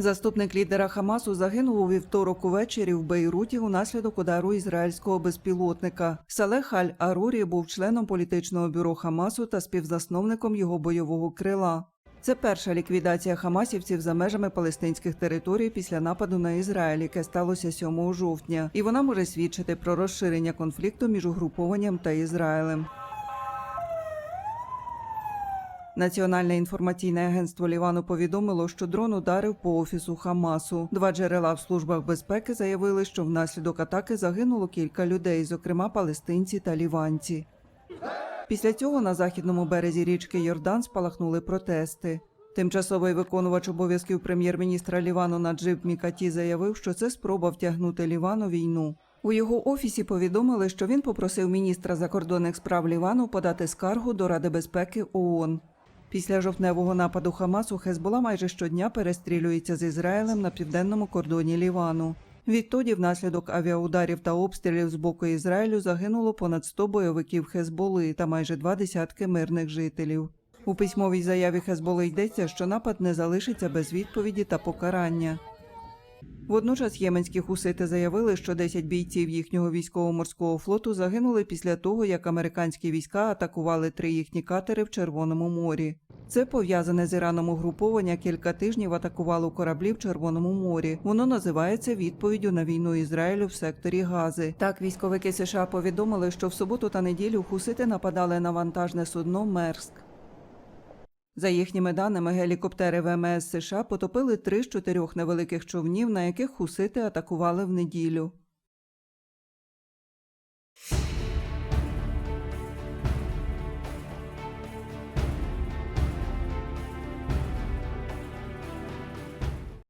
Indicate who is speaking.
Speaker 1: Заступник лідера Хамасу загинув у вівторок увечері в Бейруті унаслідок удару ізраїльського безпілотника. Салех Аль Арурі був членом політичного бюро Хамасу та співзасновником його бойового крила. Це перша ліквідація хамасівців за межами палестинських територій після нападу на Ізраїль, яке сталося 7 жовтня, і вона може свідчити про розширення конфлікту між угрупованням та Ізраїлем. Національне інформаційне агентство Лівану повідомило, що дрон ударив по офісу Хамасу. Два джерела в службах безпеки заявили, що внаслідок атаки загинуло кілька людей, зокрема палестинці та ліванці. Після цього на західному березі річки Йордан спалахнули протести. Тимчасовий виконувач обов'язків прем'єр-міністра Лівану Наджиб Мікаті заявив, що це спроба втягнути Ліван у війну. У його офісі повідомили, що він попросив міністра закордонних справ Лівану подати скаргу до Ради безпеки ООН. Після жовтневого нападу Хамасу Хезбола майже щодня перестрілюється з Ізраїлем на південному кордоні Лівану. Відтоді, внаслідок авіаударів та обстрілів з боку Ізраїлю загинуло понад 100 бойовиків Хезболи та майже два десятки мирних жителів. У письмовій заяві Хезболи йдеться, що напад не залишиться без відповіді та покарання. Водночас єменські хусити заявили, що 10 бійців їхнього військово-морського флоту загинули після того, як американські війська атакували три їхні катери в Червоному морі. Це пов'язане з Іраном угруповання кілька тижнів атакувало кораблі в Червоному морі. Воно називається відповіддю на війну Ізраїлю в секторі Гази. Так, військовики США повідомили, що в суботу та неділю хусити нападали на вантажне судно Мерск. За їхніми даними, гелікоптери ВМС США потопили три з чотирьох невеликих човнів, на яких хусити атакували в неділю.